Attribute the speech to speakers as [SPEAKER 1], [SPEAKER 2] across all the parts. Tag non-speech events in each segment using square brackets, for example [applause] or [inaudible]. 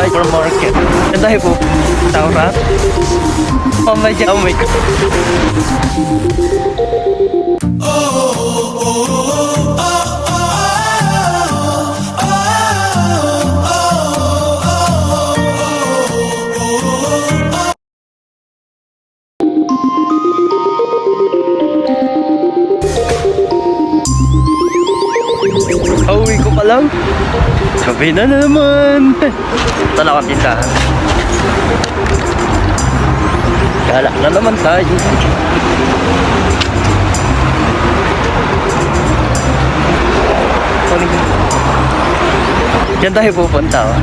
[SPEAKER 1] hypermarket. Ang dahil po, Taurat. Oh my God, oh my God. Pauwi ko pa lang. Sabi na naman. [laughs] Tala ka tindahan. Gala na naman tayo. Diyan tayo pupunta. Oh.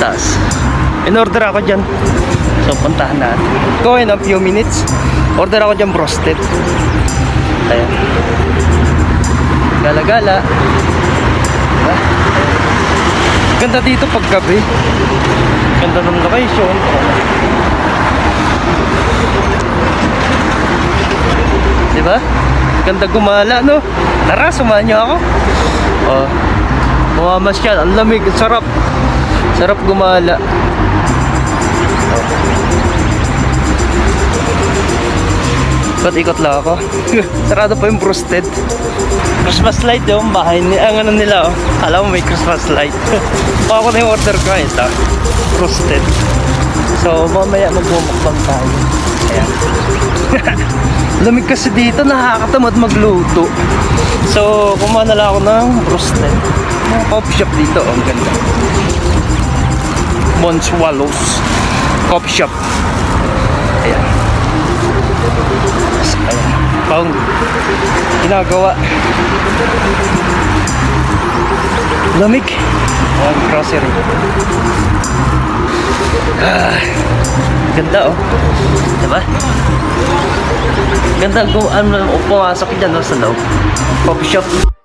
[SPEAKER 1] Taas. In-order ako dyan. So, puntahan natin. Go in a few minutes. Order ako dyan broasted. Ayan. Gala-gala. Diba? Ganda dito pag gabi. Ganda ng location. Diba? Ganda gumala, no? Tara, sumahan niyo ako. Oh. Mamasyal. Ang lamig. Sarap. Sarap gumala. Ba't ikot lang ako? [laughs] Sarado pa yung roasted. Christmas light yung bahay ni ang ano nila oh. Alam mo may Christmas light. Kuha ko na yung order ko ito. Roasted. So mamaya magmumukbang tayo. Ayan. [laughs] Lamig kasi dito, nakakatamad magluto. So, kumuha na lang ako ng roasted. Mga coffee shop dito, oh, ang ganda. Monswalos Coffee Shop. Ayan. Ginagawa. Lamig. Ayan, grocery. Ah, ganda oh. Diba? Ganda kung ano, pumasok dyan no, sa loob. Coffee shop.